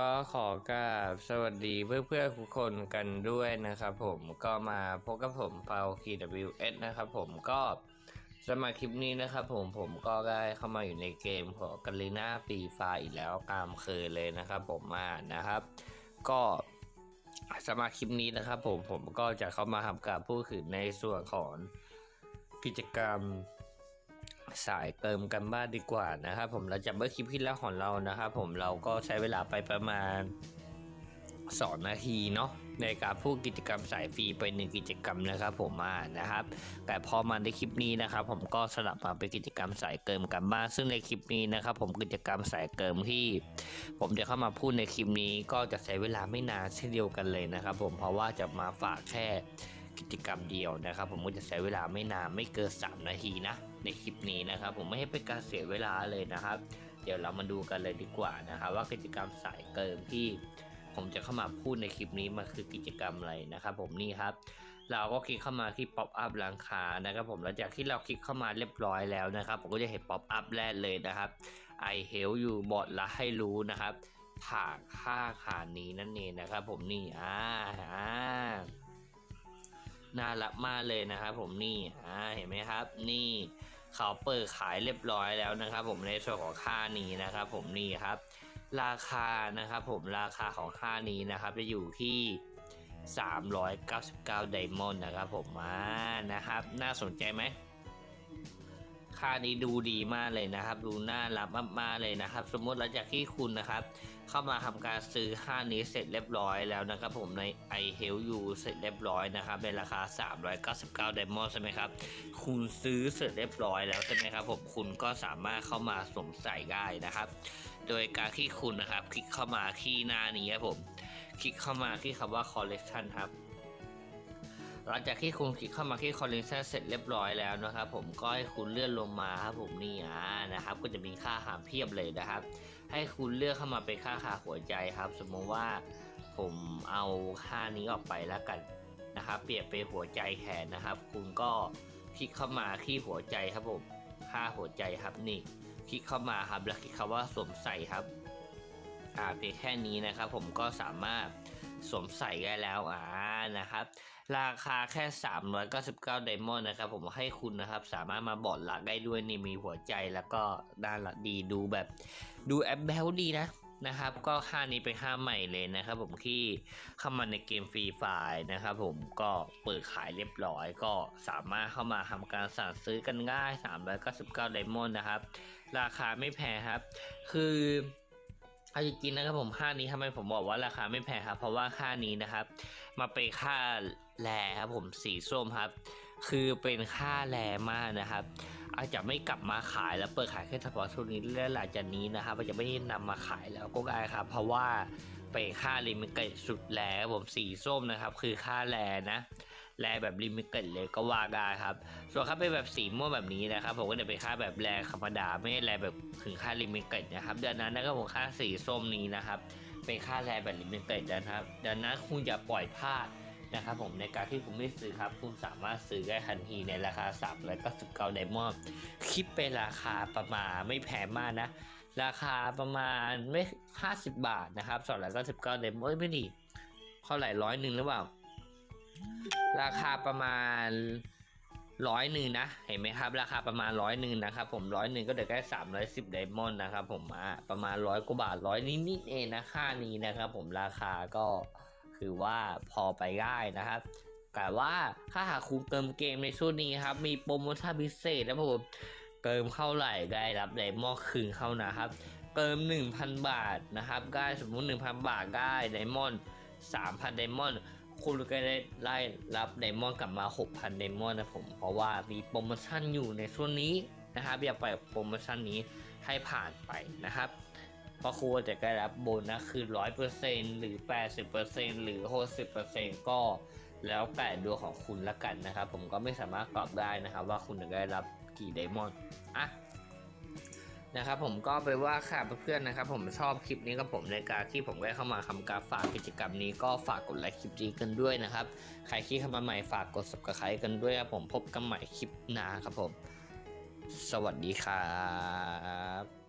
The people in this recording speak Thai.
ก็ขอกราบสวัสดีเพื่อนๆทุกคนกันด้วยนะครับผมก็มาพบกับผมเปา KWS นะครับผมก็สำหรับคลิปนี้นะครับผมผมก็ได้เข้ามาอยู่ในเกมของกาลีนาปีไฟอีกแล้วตามเคยเลยนะครับผมมานะครับ ก็สำหรับคลิปนี้นะครับผมผมก็จะเข้ามาทำการพูดถึงในส่วนของกิจกรรม สายเติมกันบ้านดีกว่านะครับผมเราจะเมื่อคลิปที่แล้วของเรานะครับผมเราก็ใช้เวลาไปประมาณ2นาทีเนาะในการพูดกิจกรรมสายฟรีไปหนึ่งกิจกรรมนะครับผมมานะครับ แต่พอมาในคลิปนี้นะครับ ผมก็สลับมาเป็นกิจกรรมสายเกิมกันบ้านซึ่งในคลิปนี้นะครับ ผมกิจกรรมสายเกิมที่ ผมจะเข้ามาพูดในคลิปนี้ก็จะใช้เวลาไม่นานเช่นเดียวกันเลยนะครับ ผมเพราะว่าจะมาฝากแค่ กิจกรรมเดียวนะครับ ผมก็จะใช้เวลาไม่นานไม่เกิน3นาทีนะ ในคลิปนี้นะครับ ผมไม่ให้เป็นการเสียเวลาเลยนะครับ เดี๋ยวเรามาดูกันเลยดีกว่านะครับว่ากิจกรรมสายเกิมที่ผมจะเข้ามาพูดในคลิปนี้มันคือกิจกรรมอะไรนะครับ ผมนี่ครับ เราก็คลิกเข้ามาที่ pop up ราคานะครับ ผมหลังจากที่เราคลิกเข้ามาเรียบร้อยแล้วนะครับ ผมก็จะเห็น pop up แรกเลยนะครับ I help you บอทละให้รู้นะครับผ่าค่าขานี้นั่นเองนะครับ ผมนี่อ่าอ่า น่ารักมากเลยนะครับผมนี่อ่าเห็นไหมครับ นี่เขาเปิดขายเรียบร้อยแล้วนะครับ ผมในส่วนของค่านี้นะครับ ผมนี่ครับ ราคานะครับผมราคาของค่านี้นะครับจะอยู่ที่ 399 ไดมอนด์นะครับผมมานะครับ น่าสนใจไหม ค่านี้ดูดีมากเลยนะครับ ดูน่ารักมากๆเลยนะครับ สมมติหลังจากที่คุณนะครับ เข้ามาทำการซื้อค่านี้เสร็จเรียบร้อยแล้วนะครับผมใน i h e l p you เสร็จเรียบร้อยนะครับในราคา 399ไดมอนด์ใช่ไหมครับ คุณซื้อเสร็จเรียบร้อยแล้วใช่ไหมครับผมคุณก็สามารถเข้ามาสวมใส่ได้นะครับ โดยการที่คุณนะครับ คลิกเข้ามาที่หน้านี้ครับผม คลิกเข้ามาที่คำว่า collection ครับ หลังจากที่คุณคลิกเข้ามาที่ collection เสร็จเรียบร้อยแล้วนะครับ ผมก็ให้คุณเลื่อนลงมาครับผมนี่อ่านะครับ ก็จะมีค่าหามเพียบเลยนะครับ ให้คุณเลือกเข้ามาเป็นค่าขาหัวใจครับ สมมติว่าผมเอาค่านี้ออกไปแล้วกันนะครับ เปลี่ยนเป็นหัวใจแขนนะครับ คุณก็คลิกเข้ามาที่หัวใจครับผมค่าหัวใจครับนี่คลิกเข้ามาครับแล้วคลิกคำว่าสวมใส่ครับอ่าเพียงแค่นี้นะครับ ผมก็สามารถ สวมใส่ได้แล้วอ่านะครับ ราคาแค่ 399ไดมอนด์นะครับ ผมให้คุณนะครับ สามารถมาบอดลักได้ด้วยนี่มีหัวใจแล้วก็ด้านหลักดีดูแบบ ดูแอปแบลดีนะนะครับ ก็ค่านี้เป็นค่าใหม่เลยนะครับ ผมที่เข้ามาในเกมฟรีไฟล์นะครับ ผมก็เปิดขายเรียบร้อย ก็สามารถเข้ามาทำการสั่งซื้อกันง่าย399ไดมอนด์นะครับ ราคาไม่แพงครับ คือ เอาจริงๆนะครับผมค่านี้ทำไมผมบอกว่าราคาไม่แพงครับ เพราะว่าค่านี้นะครับ มาเป็นค่าแรครับผมสีส้มครับ คือเป็นค่าแรมากนะครับ อาจจะไม่กลับมาขายแล้วเปิดขายแค่เฉพาะช่วงนี้และหลังจากนี้นะครับอาจจะไม่ได้นำมาขายแล้วก็ได้ครับ เพราะว่าเป็นค่าลิมิเต็ดสุดแรครับผมสีส้มนะครับ คือค่าแรนะ แรแบบลิมิเต็ดเลยก็ว่าได้ครับ ส่วนถ้าเป็นแบบสีม่วงแบบนี้นะครับ ผมก็จะเป็นค่าแบบแรธรรมดาไม่ใช่แรแบบถึงค่าลิมิเต็ดนะครับดังนั้นนะครับผมค่าสีส้มนี้นะครับ เป็นค่าแรแบบลิมิเต็ดนะครับดังนั้นคุณอย่าปล่อยพลาดนะครับผมในการที่คุณไม่ซื้อครับ คุณสามารถซื้อได้ทันทีในราคา3แล้วก็19ไดมอนด์คิดเป็นราคาประมาณไม่แพงมากนะ ราคาประมาณไม่50บาทนะครับสองร้อยเก้าสิบเก้าเดมเอ้ยไม่ดีเท่าไหร่ร้อยหนึ่งหรือเปล่า ราคาประมาณร้อยหนึ่งนะ เห็นไหมครับ ราคาประมาณร้อยหนึ่งนะครับผมร้อยหนึ่งก็เดี๋ยวได้สามร้อยสิบไดมอนด์นะครับผมอะประมาณร้อยกว่าบาทร้อยนิดๆเองนะค่านี้นะครับผมราคาก็คือว่าพอไปได้นะครับแต่ว่าถ้าหากคุณเติมเกมในช่วงนี้ครับ มีโปรโมชั่นพิเศษนะผมเติมเข้าไหร่ได้รับไดมอนด์คืนเข้านะครับ เติม 1,000 บาทนะครับ ได้สมมุติ 1,000 บาทได้ไดมอนด์3,000 ไดมอนด์ คุณก็ได้ไล่รับไดมอนด์กลับมา 6,000ไดมอนด์นะผม เพราะว่ามีโปรโมชั่นอยู่ในช่วงนี้นะครับอย่าปล่อยโปรโมชั่นนี้ให้ผ่านไปนะครับเพราะครูจะได้รับโบนัสคือ 100%หรือ 80%หรือ 60%ก็แล้วแต่ดวงของคุณละกันนะครับ ผมก็ไม่สามารถตอบได้นะครับ ว่าคุณจะได้รับกี่ไดมอนด์อะ นะครับผมก็ไปว่าค่ะเพื่อนๆนะครับ ผมชอบคลิปนี้กับผมในการที่ผมได้เข้ามาทำการฝากกิจกรรมนี้ก็ฝากกดไลค์คลิปนี้กันด้วยนะครับ ใครที่เข้ามาใหม่ฝากกด subscribe กันด้วยครับผมพบกันใหม่คลิปหน้าครับผม สวัสดีครับ